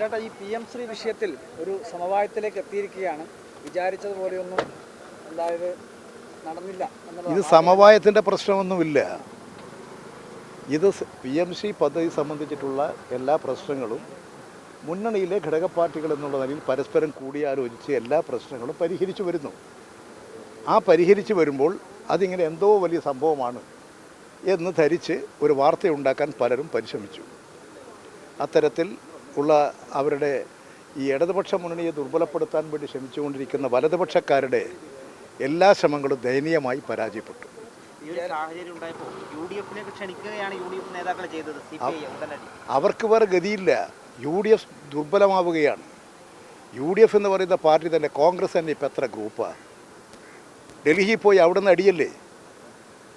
ചേട്ടാ ഈ P M Shri വിഷയത്തിൽ ഒരു സമവായത്തിലേക്ക് എത്തിയിരിക്കുകയാണ്. വിചാരിച്ചതുപോലെയൊന്നും അതായത് നടന്നില്ല ഇത് സമവായത്തിന്റെ പ്രശ്നമൊന്നുമില്ല. ഇത് പി എം സി പദ്ധതി സംബന്ധിച്ചിട്ടുള്ള എല്ലാ പ്രശ്നങ്ങളും മുന്നണിയിലെ ഘടക പാർട്ടികൾ എന്നുള്ള നിലയിൽ പരസ്പരം കൂടിയാലോചിച്ച് എല്ലാ പ്രശ്നങ്ങളും പരിഹരിച്ചു വരുന്നു. ആ പരിഹരിച്ചു വരുമ്പോൾ അതിങ്ങനെ എന്തോ വലിയ സംഭവമാണ് എന്ന് ധരിച്ച് ഒരു വാർത്തയുണ്ടാക്കാൻ പലരും പരിശ്രമിച്ചു. അത്തരത്തിൽ ഉള്ള അവരുടെ ഈ ഇടതുപക്ഷ മുന്നണിയെ ദുർബലപ്പെടുത്താൻ വേണ്ടി ശ്രമിച്ചുകൊണ്ടിരിക്കുന്ന വലതുപക്ഷക്കാരുടെ എല്ലാ ശ്രമങ്ങളും ദയനീയമായി പരാജയപ്പെട്ടു. അവർക്ക് വേറെ ഗതിയില്ല. യു ഡി എഫ് ദുർബലമാവുകയാണ്. യു ഡി എഫ് എന്ന് പറയുന്ന പാർട്ടി തന്നെ കോൺഗ്രസ് തന്നെ ഇപ്പം എത്ര ഗ്രൂപ്പാണ് ഡൽഹിയിൽ പോയി അവിടെ നിന്ന് അടിയല്ലേ?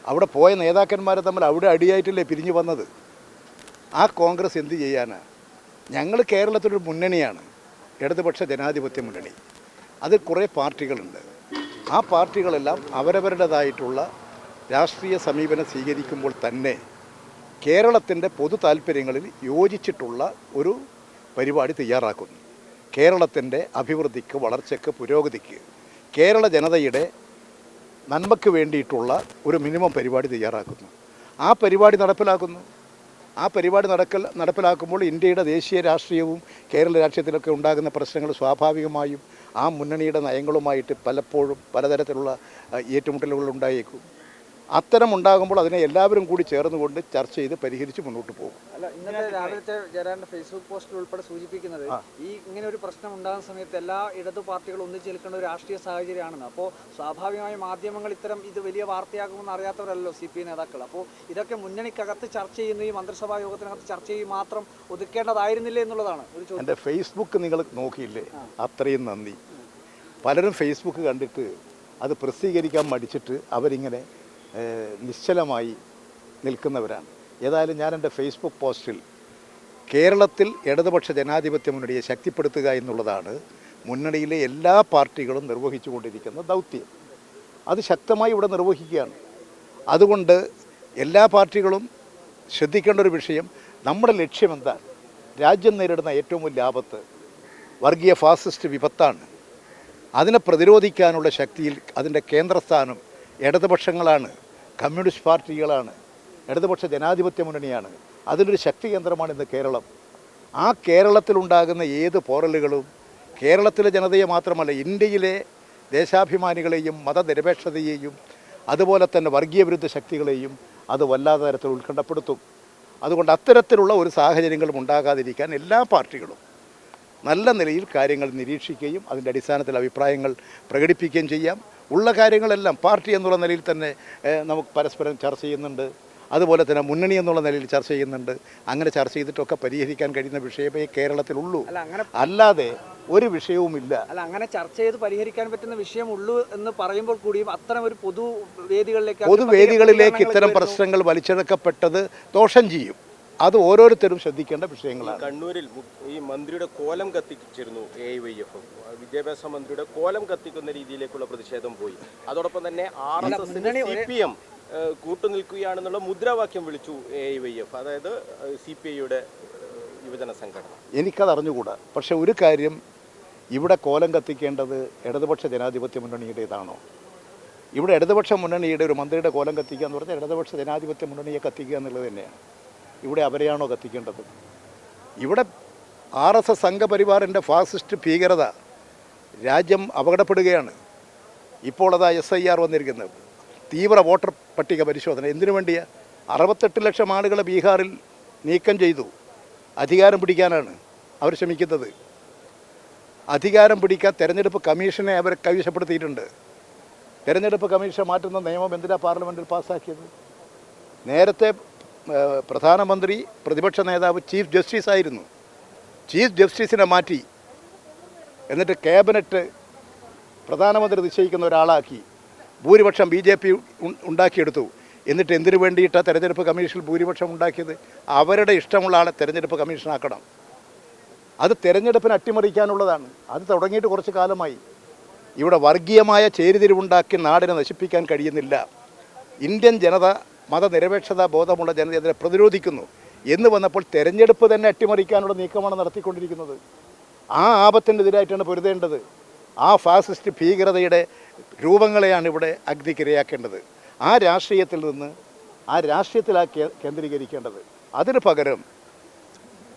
അവിടെ പോയ നേതാക്കന്മാരെ തമ്മിൽ അവിടെ അടിയായിട്ടല്ലേ പിരിഞ്ഞു വന്നത്? ആ കോൺഗ്രസ് എന്ത് ചെയ്യാനാ? ഞങ്ങൾ കേരളത്തിലൊരു മുന്നണിയാണ് ഇടതുപക്ഷ ജനാധിപത്യ മുന്നണി. അതിൽ കുറേ പാർട്ടികളുണ്ട്. ആ പാർട്ടികളെല്ലാം അവരവരുടേതായിട്ടുള്ള രാഷ്ട്രീയ സമീപനം സ്വീകരിക്കുമ്പോൾ തന്നെ കേരളത്തിന്റെ പൊതു താല്പര്യങ്ങളിൽ യോജിച്ചിട്ടുള്ള ഒരു പരിപാടി തയ്യാറാക്കുന്നു. കേരളത്തിന്റെ അഭിവൃദ്ധിക്ക് വളർച്ചയ്ക്ക് പുരോഗതിക്ക് കേരള ജനതയുടെ നന്മയ്ക്ക് വേണ്ടിയിട്ടുള്ള ഒരു മിനിമം പരിപാടി തയ്യാറാക്കുന്നു. ആ പരിപാടി നടപ്പിലാക്കുന്നു. ആ പരിപാടി നടക്കൽ നടപ്പിലാക്കുമ്പോൾ ഇന്ത്യയുടെ ദേശീയ രാഷ്ട്രീയവും കേരള രാഷ്ട്രീയത്തിലൊക്കെ ഉണ്ടാകുന്ന പ്രശ്നങ്ങൾ സ്വാഭാവികമായും ആ മുന്നണിയുടെ നയങ്ങളുമായിട്ട് പലപ്പോഴും പലതരത്തിലുള്ള ഏറ്റുമുട്ടലുകൾ ഉണ്ടായേക്കും. അത്തരം ഉണ്ടാകുമ്പോൾ അതിനെ എല്ലാവരും കൂടി ചേർന്നുകൊണ്ട് ചർച്ച ചെയ്ത് പരിഹരിച്ച് മുന്നോട്ട് പോകും. അല്ല ഇന്നത്തെ രാവിലത്തെ ജയരാജന്റെ ഫേസ്ബുക്ക് പോസ്റ്റിൽ ഉൾപ്പെടെ സൂചിപ്പിക്കുന്നത് ഈ ഇങ്ങനെ ഒരു പ്രശ്നം ഉണ്ടാകുന്ന സമയത്ത് എല്ലാ ഇടതു പാർട്ടികളും ഒന്നിച്ച് നിൽക്കേണ്ട ഒരു രാഷ്ട്രീയ സാഹചര്യമാണെന്ന്. അപ്പോൾ സ്വാഭാവികമായി മാധ്യമങ്ങൾ ഇത്തരം ഇത് വലിയ വാർത്തയാകുമെന്ന് അറിയാത്തവരല്ലോ സി പി നേതാക്കൾ. അപ്പോൾ ഇതൊക്കെ മുന്നണിക്കകത്ത് ചർച്ച ചെയ്യുന്ന ചെയ്യുന്നതും മന്ത്രിസഭാ യോഗത്തിനകത്ത് ചർച്ച ചെയ്യും മാത്രം ഒതുക്കേണ്ടതായിരുന്നില്ലേ എന്നുള്ളതാണ് ഒരു ചോദ്യം. എന്റെ ഫേസ്ബുക്ക് നിങ്ങൾ നോക്കിയില്ലേ? അത്രയും നന്ദി. പലരും ഫേസ്ബുക്ക് കണ്ടിട്ട് അത് പ്രസിദ്ധീകരിക്കാൻ മടിച്ചിട്ട് അവരിങ്ങനെ നിശ്ചലമായി നിൽക്കുന്നവരാണ്. ഏതായാലും ഞാൻ എന്റെ ഫേസ്ബുക്ക് പോസ്റ്റിൽ കേരളത്തിൽ ഇടതുപക്ഷ ജനാധിപത്യ മുന്നണിയെ ശക്തിപ്പെടുത്തുക എന്നുള്ളതാണ് മുന്നണിയിലെ എല്ലാ പാർട്ടികളും നിർവഹിച്ചുകൊണ്ടിരിക്കുന്ന ദൗത്യം. അത് ശക്തമായി ഇവിടെ നിർവഹിക്കുകയാണ്. അതുകൊണ്ട് എല്ലാ പാർട്ടികളും ശ്രദ്ധിക്കേണ്ട ഒരു വിഷയം നമ്മുടെ ലക്ഷ്യം രാജ്യം നേരിടുന്ന ഏറ്റവും വലിയ ആപത്ത് വർഗീയ ഫാസിസ്റ്റ് വിപത്താണ്. അതിനെ പ്രതിരോധിക്കാനുള്ള ശക്തിയിൽ അതിന്റെ കേന്ദ്രസ്ഥാനം ഇടതുപക്ഷങ്ങളാണ് കമ്മ്യൂണിസ്റ്റ് പാർട്ടികളാണ് ഇടതുപക്ഷ ജനാധിപത്യ മുന്നണിയാണ്. അതിലൊരു ശക്തി കേന്ദ്രമാണ് ഇന്ന് കേരളം. ആ കേരളത്തിലുണ്ടാകുന്ന ഏത് പോറലുകളും കേരളത്തിലെ ജനതയെ മാത്രമല്ല ഇന്ത്യയിലെ ദേശാഭിമാനികളെയും മതനിരപേക്ഷതയെയും അതുപോലെ തന്നെ വർഗീയ വിരുദ്ധ ശക്തികളെയും അത് വല്ലാത്ത തരത്തിൽ ഉത്കണ്ഠപ്പെടുത്തും. അതുകൊണ്ട് അത്തരത്തിലുള്ള ഒരു സാഹചര്യങ്ങളും ഉണ്ടാകാതിരിക്കാൻ എല്ലാ പാർട്ടികളും നല്ല നിലയിൽ കാര്യങ്ങൾ നിരീക്ഷിക്കുകയും അതിന്റെ അടിസ്ഥാനത്തിൽ അഭിപ്രായങ്ങൾ പ്രകടിപ്പിക്കുകയും ചെയ്യാം. ഉള്ള കാര്യങ്ങളെല്ലാം പാർട്ടി എന്നുള്ള നിലയിൽ തന്നെ നമുക്ക് പരസ്പരം ചർച്ച ചെയ്യുന്നുണ്ട്. അതുപോലെ തന്നെ മുന്നണി എന്നുള്ള നിലയിൽ ചർച്ച ചെയ്യുന്നുണ്ട്. അങ്ങനെ ചർച്ച ചെയ്തിട്ടൊക്കെ പരിഹരിക്കാൻ കഴിയുന്ന വിഷയമേ കേരളത്തിലുള്ളൂ. അല്ല അല്ലാതെ ഒരു വിഷയവുമില്ല. അല്ല അങ്ങനെ ചർച്ച ചെയ്ത് പരിഹരിക്കാൻ പറ്റുന്ന വിഷയമുള്ളൂ എന്ന് പറയുമ്പോൾ കൂടിയും അത്തരം ഒരു പൊതു വേദികളിലേക്ക് പൊതുവേദികളിലേക്ക് ഇത്തരം പ്രശ്നങ്ങൾ വലിച്ചെടുക്കപ്പെട്ടത് ദോഷം ചെയ്യും. അത് ഓരോരുത്തരും ശ്രദ്ധിക്കേണ്ട വിഷയങ്ങളാണ്. കണ്ണൂരിൽ ഈ മന്ത്രിയുടെ കോലം കത്തിച്ചിരുന്നു എ വൈ എഫ് വിദ്യാഭ്യാസ മന്ത്രിയുടെ കോലം കത്തിക്കുന്ന രീതിയിലേക്കുള്ള പ്രതിഷേധം പോയി. അതോടൊപ്പം തന്നെ R S S C P M കൂട്ടുനിൽക്കുകയാണെന്നുള്ള മുദ്രാവാക്യം വിളിച്ചു എ വൈ എഫ് അതായത് സി പി ഐയുടെ യുവജന സംഘടന. എനിക്കത് അറിഞ്ഞുകൂടാ. പക്ഷെ ഒരു കാര്യം ഇവിടെ കോലം കത്തിക്കേണ്ടത് ഇടതുപക്ഷ ജനാധിപത്യ മുന്നണിയുടേതാണോ? ഇവിടെ ഇടതുപക്ഷ മുന്നണിയുടെ ഒരു മന്ത്രിയുടെ കോലം കത്തിക്കുക എന്ന് പറഞ്ഞാൽ ഇടതുപക്ഷ ജനാധിപത്യ മുന്നണിയെ കത്തിക്കുക എന്നുള്ളത് തന്നെയാണ്. ഇവിടെ അവരെയാണോ കത്തിക്കേണ്ടത്? ഇവിടെ ആർ എസ് എസ് സംഘപരിവാറിന്റെ ഫാസിസ്റ്റ് ഭീകരത രാജ്യം അപകടപ്പെടുകയാണ്. ഇപ്പോൾ അതാ എസ് ഐ ആർ വന്നിരിക്കുന്നത്. തീവ്ര വോട്ടർ പട്ടിക പരിശോധന. എന്തിനു വേണ്ടിയാ അറുപത്തെട്ട് ലക്ഷം ആളുകളെ ബീഹാറിൽ നീക്കം ചെയ്തു? അധികാരം പിടിക്കാനാണ് അവർ ശ്രമിക്കുന്നത്. അധികാരം പിടിക്കാൻ തെരഞ്ഞെടുപ്പ് കമ്മീഷനെ അവർ കൈവശപ്പെടുത്തിയിട്ടുണ്ട്. തെരഞ്ഞെടുപ്പ് കമ്മീഷൻ മാറ്റുന്ന നിയമം എന്തിനാണ് പാർലമെന്റിൽ പാസ്സാക്കിയത് നേരത്തെ പ്രധാനമന്ത്രി പ്രതിപക്ഷ നേതാവ് ചീഫ് ജസ്റ്റിസ് ആയിരുന്നു. ചീഫ് ജസ്റ്റിസിനെ മാറ്റി എന്നിട്ട് ക്യാബിനറ്റ് പ്രധാനമന്ത്രി നിശ്ചയിക്കുന്ന ഒരാളാക്കി. ഭൂരിപക്ഷം ബി ജെ പി ഉണ്ടാക്കിയെടുത്തു. എന്നിട്ട് എന്തിനു വേണ്ടിയിട്ടാണ് തെരഞ്ഞെടുപ്പ് കമ്മീഷനിൽ ഭൂരിപക്ഷം ഉണ്ടാക്കിയത്? അവരുടെ ഇഷ്ടമുള്ള ആളെ തെരഞ്ഞെടുപ്പ് കമ്മീഷനാക്കണം. അത് തെരഞ്ഞെടുപ്പിന് അട്ടിമറിക്കാനുള്ളതാണ്. അത് തുടങ്ങിയിട്ട് കുറച്ച് കാലമായി. ഇവിടെ വർഗീയമായ ചേരിതിരിവുണ്ടാക്കി നാടിനെ നശിപ്പിക്കാൻ കഴിയുന്നില്ല. ഇന്ത്യൻ ജനത മതനിരപേക്ഷത ബോധമുള്ള ജനത അതിനെ പ്രതിരോധിക്കുന്നു. എന്ന് വന്നപ്പോൾ തെരഞ്ഞെടുപ്പ് തന്നെ അട്ടിമറിക്കാനുള്ള നീക്കമാണ് നടത്തിക്കൊണ്ടിരിക്കുന്നത്. ആ ആപത്തിനെതിരായിട്ടാണ് പൊരുതേണ്ടത്. ആ ഫാസിസ്റ്റ് ഭീകരതയുടെ രൂപങ്ങളെയാണ് ഇവിടെ അഗ്നിക്കിരയാക്കേണ്ടത്. ആ രാഷ്ട്രീയത്തിൽ നിന്ന് ആ രാഷ്ട്രീയത്തിലാക്കി കേന്ദ്രീകരിക്കേണ്ടത്. അതിന് പകരം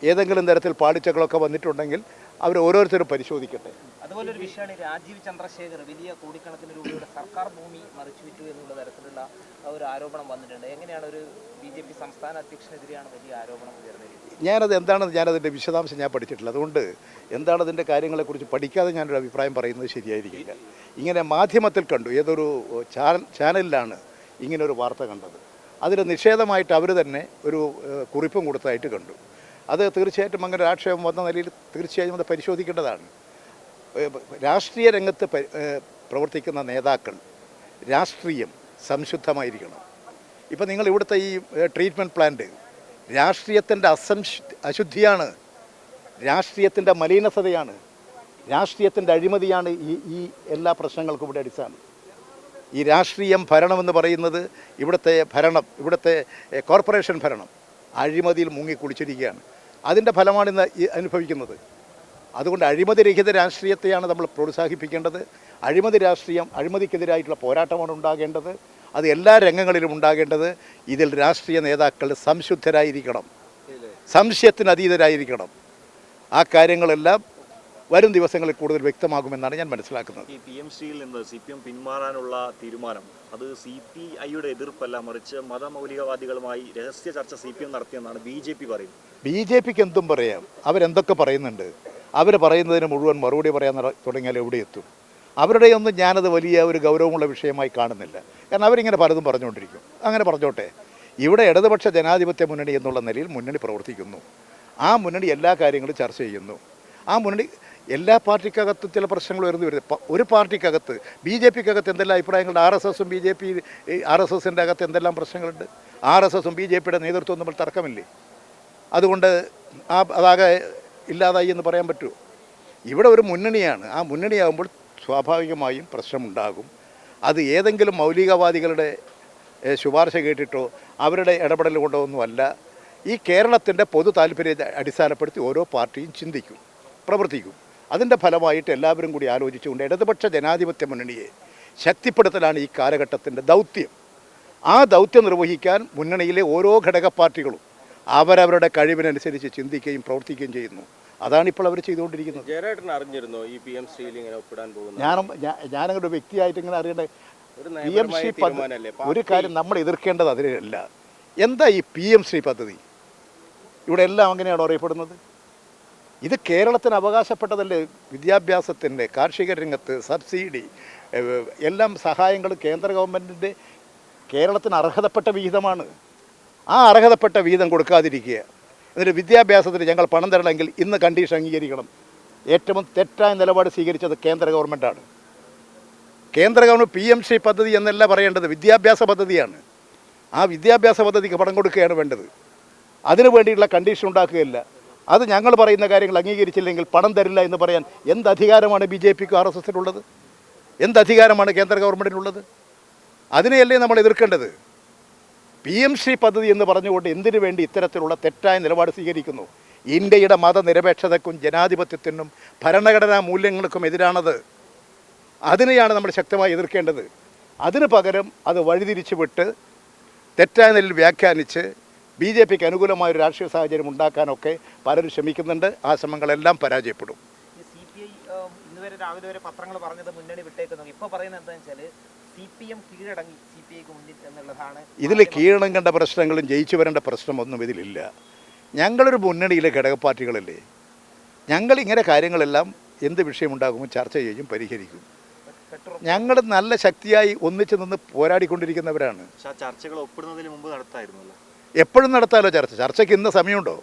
ഏതെങ്കിലും തരത്തിൽ പാളിച്ചകളൊക്കെ വന്നിട്ടുണ്ടെങ്കിൽ അവർ ഓരോരുത്തരും പരിശോധിക്കട്ടെ. അതുപോലെ ഒരു വിഷയമാണ് രാജീവ് ചന്ദ്രശേഖർ വലിയ കോടിക്കണക്കിന് രൂപയുടെ സർക്കാർ ഭൂമി മറിച്ചു വിറ്റു എന്നുള്ള തരത്തിലുള്ള ഒരു ആരോപണം വന്നിട്ടുണ്ട്. എങ്ങനെയാണ് ഒരു ബി ജെ പി സംസ്ഥാന അധ്യക്ഷനെതിരെയാണ് വലിയ ആരോപണം ഉയർന്നത്? ഞാനത് എന്താണെന്ന് ഞാനതിന്റെ വിശദാംശം ഞാൻ പഠിച്ചിട്ടില്ല. അതുകൊണ്ട് എന്താണ് അതിന്റെ കാര്യങ്ങളെക്കുറിച്ച് പഠിക്കാതെ ഞാനൊരു അഭിപ്രായം പറയുന്നത് ശരിയായിരിക്കില്ല. ഇങ്ങനെ മാധ്യമത്തിൽ കണ്ടു ഏതൊരു ചാനലിലാണ് ഇങ്ങനെ ഒരു വാർത്ത കണ്ടത്. അതിന് നിഷേധമായിട്ട് അവർ തന്നെ ഒരു കുറിപ്പും കൊടുത്തതായിട്ട് കണ്ടു. അത് തീർച്ചയായിട്ടും അങ്ങനെ ഒരു ആക്ഷേപം വന്ന നിലയിൽ തീർച്ചയായും അത് പരിശോധിക്കേണ്ടതാണ്. രാഷ്ട്രീയ രംഗത്ത് പ്രവർത്തിക്കുന്ന നേതാക്കൾ രാഷ്ട്രീയം സംശുദ്ധമായിരിക്കണം. ഇപ്പം നിങ്ങൾ ഇവിടുത്തെ ഈ ട്രീറ്റ്മെന്റ് പ്ലാന്റ് രാഷ്ട്രീയത്തിന്റെ അസംശു അശുദ്ധിയാണ് രാഷ്ട്രീയത്തിന്റെ മലിനസതയാണ് രാഷ്ട്രീയത്തിന്റെ അഴിമതിയാണ് ഈ ഈ എല്ലാ പ്രശ്നങ്ങൾക്കും ഇവിടെ അടിസ്ഥാനം. ഈ രാഷ്ട്രീയം ഭരണമെന്ന് പറയുന്നത് ഇവിടുത്തെ ഭരണം ഇവിടുത്തെ കോർപ്പറേഷൻ ഭരണം അഴിമതിയിൽ മുങ്ങിക്കുളിച്ചിരിക്കുകയാണ് അതിന്റെ ഫലമാണ് ഇന്ന് അനുഭവിക്കുന്നത്. അതുകൊണ്ട് അഴിമതിരഹിത രാഷ്ട്രീയത്തെയാണ് നമ്മൾ പ്രോത്സാഹിപ്പിക്കേണ്ടത്. അഴിമതി രാഷ്ട്രീയം അഴിമതിക്കെതിരായിട്ടുള്ള പോരാട്ടമാണ് ഉണ്ടാകേണ്ടത്. അത് എല്ലാ രംഗങ്ങളിലും ഉണ്ടാകേണ്ടത് ഇതിൽ രാഷ്ട്രീയ നേതാക്കൾ സംശുദ്ധരായിരിക്കണം. സംശയത്തിന് അതീതരായിരിക്കണം ആ കാര്യങ്ങളെല്ലാം വരും ദിവസങ്ങളിൽ കൂടുതൽ വ്യക്തമാകുമെന്നാണ് ഞാൻ മനസ്സിലാക്കുന്നത്. ഈ പി എം സിയിൽ നിന്ന് സി പി എം പിന്മാറാനുള്ള തീരുമാനം അത് സി പി ഐയുടെ എതിർപ്പല്ല മറിച്ച് മതമൗലികവാദികളുമായി രഹസ്യ ചർച്ച സി പി എം നടത്തിയെന്നാണ് ബി ജെ പി പറയുന്നത്. ബി ജെ പിക്ക് എന്തും പറയാം. അവരെന്തൊക്കെ പറയുന്നുണ്ട്? അവർ പറയുന്നതിന് മുഴുവൻ മറുപടി പറയാൻ തുടങ്ങിയാൽ എവിടെ എത്തും? അവരുടെയൊന്നും ഞാനത് വലിയ ഒരു ഗൗരവമുള്ള വിഷയമായി കാണുന്നില്ല. കാരണം അവരിങ്ങനെ പലതും പറഞ്ഞുകൊണ്ടിരിക്കും. അങ്ങനെ പറഞ്ഞോട്ടെ. ഇവിടെ ഇടതുപക്ഷ ജനാധിപത്യ മുന്നണി എന്നുള്ള നിലയിൽ മുന്നണി പ്രവർത്തിക്കുന്നു. ആ മുന്നണി എല്ലാ കാര്യങ്ങളും ചർച്ച ചെയ്യുന്നു. ആ മുന്നണി എല്ലാ പാർട്ടിക്കകത്തും ചില പ്രശ്നങ്ങൾ വരുന്നു. വരുന്നത് ഒരു പാർട്ടിക്കകത്ത് ബി ജെ പിക്കകത്ത് എന്തെല്ലാം അഭിപ്രായങ്ങളുണ്ട്? ആർ എസ് എസും B J P R S എസിന്റെ അകത്ത് എന്തെല്ലാം പ്രശ്നങ്ങളുണ്ട്? ആർ എസ് എസും ബി ജെ പിയുടെ നേതൃത്വം തമ്മിൽ തർക്കമില്ലേ? അതുകൊണ്ട് ആ അതാകെ ഇല്ലാതായി എന്ന് പറയാൻ പറ്റുമോ? ഇവിടെ ഒരു മുന്നണിയാണ്. ആ മുന്നണിയാകുമ്പോൾ സ്വാഭാവികമായും പ്രശ്നമുണ്ടാകും. അത് ഏതെങ്കിലും മൗലികവാദികളുടെ ശുപാർശ കേട്ടിട്ടോ അവരുടെ ഇടപെടൽ കൊണ്ടോ ഒന്നുമല്ല ഈ കേരളത്തിന്റെ പൊതു താല്പര്യത്തെ അടിസ്ഥാനപ്പെടുത്തി ഓരോ പാർട്ടിയും ചിന്തിക്കും പ്രവർത്തിക്കും. അതിന്റെ ഫലമായിട്ട് എല്ലാവരും കൂടി ആലോചിച്ചുകൊണ്ട് ഇടതുപക്ഷ ജനാധിപത്യ മുന്നണിയെ ശക്തിപ്പെടുത്തലാണ് ഈ കാലഘട്ടത്തിന്റെ ദൗത്യം. ആ ദൗത്യം നിർവഹിക്കാൻ മുന്നണിയിലെ ഓരോ ഘടക പാർട്ടികളും അവരവരുടെ കഴിവിനനുസരിച്ച് ചിന്തിക്കുകയും പ്രവർത്തിക്കുകയും ചെയ്യുന്നു. അതാണ് ഇപ്പോൾ അവർ ചെയ്തുകൊണ്ടിരിക്കുന്നത്. ജയരാട്ടൻ അറിഞ്ഞിരുന്നോ ഈ പി എം ശ്രീയിൽ ഇങ്ങനെ ഒപ്പിടാൻ പോകുന്നത്? ഞാനും ഞാനങ്ങനെ ഒരു വ്യക്തിയായിട്ട് ഇങ്ങനെ അറിയേണ്ട ഒരു പി എം ശ്രീ ഒരു കാര്യം നമ്മൾ എതിർക്കേണ്ടത് അതിനല്ല എന്താ ഈ പി എം ശ്രീ പദ്ധതി? ഇവിടെ എല്ലാം അങ്ങനെയാണോ അറിയപ്പെടുന്നത്? ഇത് കേരളത്തിന് അവകാശപ്പെട്ടതല്ലേ? വിദ്യാഭ്യാസത്തിന്റെ കാർഷിക രംഗത്ത് സബ്സിഡി എല്ലാം സഹായങ്ങൾ കേന്ദ്ര ഗവൺമെന്റിന്റെ കേരളത്തിന് അർഹതപ്പെട്ട വിഹിതമാണ്. ആ അർഹതപ്പെട്ട വീതം കൊടുക്കാതിരിക്കുക. എന്നിട്ട് വിദ്യാഭ്യാസത്തിന് ഞങ്ങൾ പണം തരണമെങ്കിൽ ഇന്ന് കണ്ടീഷൻ അംഗീകരിക്കണം. ഏറ്റവും തെറ്റായ നിലപാട് സ്വീകരിച്ചത് കേന്ദ്ര ഗവൺമെന്റാണ് കേന്ദ്ര ഗവൺമെന്റ് പി എം സി പദ്ധതി എന്നല്ല പറയേണ്ടത് വിദ്യാഭ്യാസ പദ്ധതിയാണ്. ആ വിദ്യാഭ്യാസ പദ്ധതിക്ക് പണം കൊടുക്കുകയാണ് വേണ്ടത്. അതിനു വേണ്ടിയുള്ള കണ്ടീഷൻ ഉണ്ടാക്കുകയില്ല. അത് ഞങ്ങൾ പറയുന്ന കാര്യങ്ങൾ അംഗീകരിച്ചില്ലെങ്കിൽ പണം തരില്ല എന്ന് പറയാൻ എന്ത് അധികാരമാണ് ബി ജെ പിക്ക് ആർ എസ് എസിനുള്ളത്? എന്ത് അധികാരമാണ് കേന്ദ്ര ഗവൺമെന്റിനുള്ളത് അതിനെയല്ലേ നമ്മൾ എതിർക്കേണ്ടത്? പി എം ശ്രീ പദ്ധതി എന്ന് പറഞ്ഞുകൊണ്ട് എന്തിനു വേണ്ടി ഇത്തരത്തിലുള്ള തെറ്റായ നിലപാട് സ്വീകരിക്കുന്നു? ഇന്ത്യയുടെ മതനിരപേക്ഷതയ്ക്കും ജനാധിപത്യത്തിനും ഭരണഘടനാ മൂല്യങ്ങൾക്കും എതിരാണത്. അതിനെയാണ് നമ്മൾ ശക്തമായി എതിർക്കേണ്ടത്. അതിന് പകരം അത് വഴിതിരിച്ചു വിട്ട് തെറ്റായ നിലയിൽ വ്യാഖ്യാനിച്ച് ബി ജെ പിക്ക് അനുകൂലമായ ഒരു രാഷ്ട്രീയ സാഹചര്യം ഉണ്ടാക്കാനൊക്കെ പലരും ശ്രമിക്കുന്നുണ്ട്. ആ ശ്രമങ്ങളെല്ലാം പരാജയപ്പെടും. രാവിലെ വരെ പത്രങ്ങൾ പറഞ്ഞത് മുന്നണി വിട്ടേക്കുന്നു. ഇപ്പൊ പറയുന്നത് എന്താണെന്ന് വെച്ചാൽ സി പി എം കീഴടങ്ങി സി പി ഐക്ക് മുന്നിൽ എന്നുള്ളതാണ് ഇതിൽ കീഴടങ്ങേണ്ട പ്രശ്നങ്ങളും ജയിച്ചു വരേണ്ട പ്രശ്നമൊന്നും ഇതിലില്ല. ഞങ്ങളൊരു മുന്നണിയിലെ ഘടക പാർട്ടികളല്ലേ ഞങ്ങൾ ഇങ്ങനെ കാര്യങ്ങളെല്ലാം എന്ത് വിഷയമുണ്ടാകുമ്പോൾ ചർച്ച ചെയ്യും പരിഹരിക്കും. ഞങ്ങൾ നല്ല ശക്തിയായി ഒന്നിച്ചു നിന്ന് പോരാടിക്കൊണ്ടിരിക്കുന്നവരാണ്. ചർച്ചകൾ ഒപ്പിടുന്നതിന് മുമ്പ് നടത്തായിരുന്നല്ലോ. എപ്പോഴും നടത്താമല്ലോ ചർച്ച? ചർച്ചയ്ക്ക് ഇന്ന് സമയമുണ്ടോ?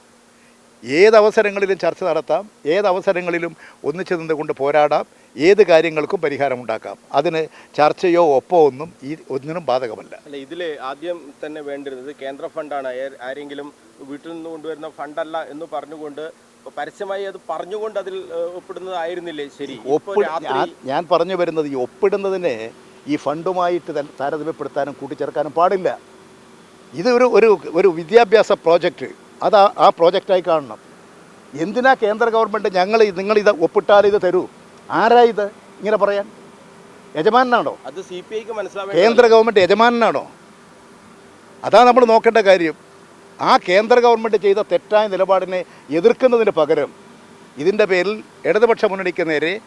ഏത് അവസരങ്ങളിലും ചർച്ച നടത്താം ഏതവസരങ്ങളിലും ഒന്നിച്ചു നിന്നുകൊണ്ട് പോരാടാം ഏത് കാര്യങ്ങൾക്കും പരിഹാരമുണ്ടാക്കാം. അതിന് ചർച്ചയോ ഒപ്പോ ഒന്നും ഈ ഒന്നിനും ബാധകമല്ല. അല്ല ഇതിൽ ആദ്യം തന്നെ വേണ്ടിരുന്നത് കേന്ദ്ര ഫണ്ടാണ്. ആരെങ്കിലും വീട്ടിൽ നിന്ന് കൊണ്ടുവരുന്ന ഫണ്ടല്ല എന്ന് പറഞ്ഞുകൊണ്ട് പരസ്യമായി അത് പറഞ്ഞുകൊണ്ട് അതിൽ ഒപ്പിടുന്നതായിരുന്നില്ലേ? ശരി ഞാൻ പറഞ്ഞു വരുന്നത് ഈ ഒപ്പിടുന്നതിനെ ഈ ഫണ്ടുമായിട്ട് താരതമ്യപ്പെടുത്താനും കൂട്ടിച്ചേർക്കാനും പാടില്ല. ഇത് ഒരു ഒരു വിദ്യാഭ്യാസ പ്രോജക്റ്റ്. അത് ആ- പ്രോജക്റ്റായി കാണണം. എന്തിനാ കേന്ദ്ര ഗവൺമെന്റ് ഞങ്ങൾ നിങ്ങളിത് ഒപ്പിട്ടാൽ ഇത് തരൂ? ആരാ ഇത്? ഇങ്ങനെ പറയാൻ. യജമാനാണോ? അത് സി പി ഐക്ക് മനസ്സിലാവും കേന്ദ്ര ഗവൺമെന്റ് യജമാനാണോ? അതാ നമ്മൾ നോക്കേണ്ട കാര്യം. ആ കേന്ദ്ര ഗവൺമെന്റ് ചെയ്ത തെറ്റായ നിലപാടിനെ എതിർക്കുന്നതിന് പകരം ഇതിന്റെ പേരിൽ ഇടതുപക്ഷ മുന്നണിക്ക് നേരെ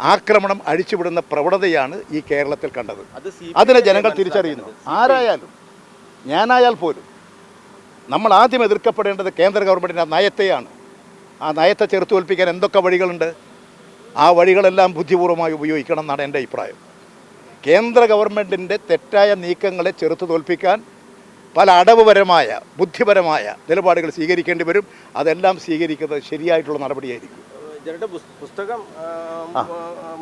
ആക്രമണം അഴിച്ചുവിടുന്ന പ്രവണതയാണ് ഈ കേരളത്തിൽ കണ്ടത്. അതിനെ ജനങ്ങൾ തിരിച്ചറിയുന്നു. ആരായാലും ഞാനായാൽ പോലും നമ്മൾ ആദ്യം എതിർക്കപ്പെടേണ്ടത് കേന്ദ്ര ഗവൺമെന്റിന്റെ ആ നയത്തെയാണ്. ആ നയത്തെ ചെറുത്തുവൽപ്പിക്കാൻ എന്തൊക്കെ വഴികളുണ്ട്? ആ വഴികളെല്ലാം ബുദ്ധിപൂർവമായി ഉപയോഗിക്കണം എന്നാണ് എന്റെ അഭിപ്രായം. കേന്ദ്ര ഗവൺമെന്റിന്റെ തെറ്റായ നീക്കങ്ങളെ ചെറുത്തു തോൽപ്പിക്കാൻ പല അടവുപരമായ ബുദ്ധിപരമായ നിലപാടുകൾ സ്വീകരിക്കേണ്ടി വരും. അതെല്ലാം സ്വീകരിക്കുന്നത് ശരിയായിട്ടുള്ള നടപടിയായിരിക്കും. ജനയുടെ പുസ്തകം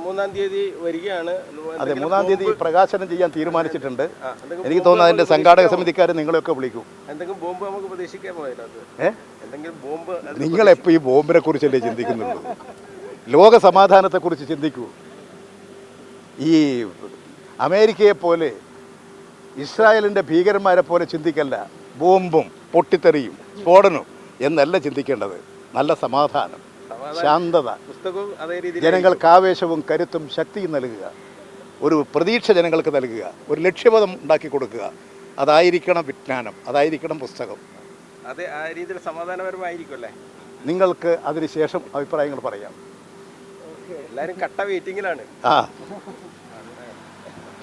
മൂന്നാം തീയതി വരികയാണ്. അതെ മൂന്നാം തീയതി പ്രകാശനം ചെയ്യാൻ തീരുമാനിച്ചിട്ടുണ്ട്. എനിക്ക് തോന്നുന്നു അതിന്റെ സംഘാടക? സമിതിക്കാർ നിങ്ങളെയൊക്കെ വിളിക്കും. എന്തെങ്കിലും ബോംബ് നമുക്ക് പ്രതീക്ഷിക്കാൻ എന്തെങ്കിലും ബോംബ് നിങ്ങൾ നിങ്ങളെപ്പോൾ ഈ ബോംബിനെ കുറിച്ചല്ലേ ചിന്തിക്കുന്നുള്ളൂ? ലോക സമാധാനത്തെക്കുറിച്ച് ചിന്തിക്കൂ. ഈ അമേരിക്കയെ പോലെ ഇസ്രായേലിന്റെ ഭീകരന്മാരെ പോലെ ചിന്തിക്കല്ല. ബോംബും പൊട്ടിത്തെറിയും സ്ഫോടനവും എന്നല്ല ചിന്തിക്കേണ്ടത്. നല്ല സമാധാനം. ശാന്തത. ജനങ്ങൾക്ക് ആവേശവും കരുത്തും ശക്തിയും നൽകുക. ഒരു പ്രതീക്ഷ ജനങ്ങൾക്ക് നൽകുക. ഒരു ലക്ഷ്യബോധം ഉണ്ടാക്കി കൊടുക്കുക. അതായിരിക്കണം വിജ്ഞാനം. അതായിരിക്കണം പുസ്തകം. അത് ആ രീതിയിൽ സമാധാനപരമായിരിക്കും അല്ലേ? നിങ്ങൾക്ക് അതിനുശേഷം അഭിപ്രായങ്ങൾ പറയാം. എല്ലാവരും കട്ട വെയിറ്റിങ്ങിലാണ് ആ.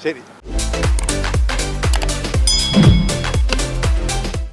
ശരി.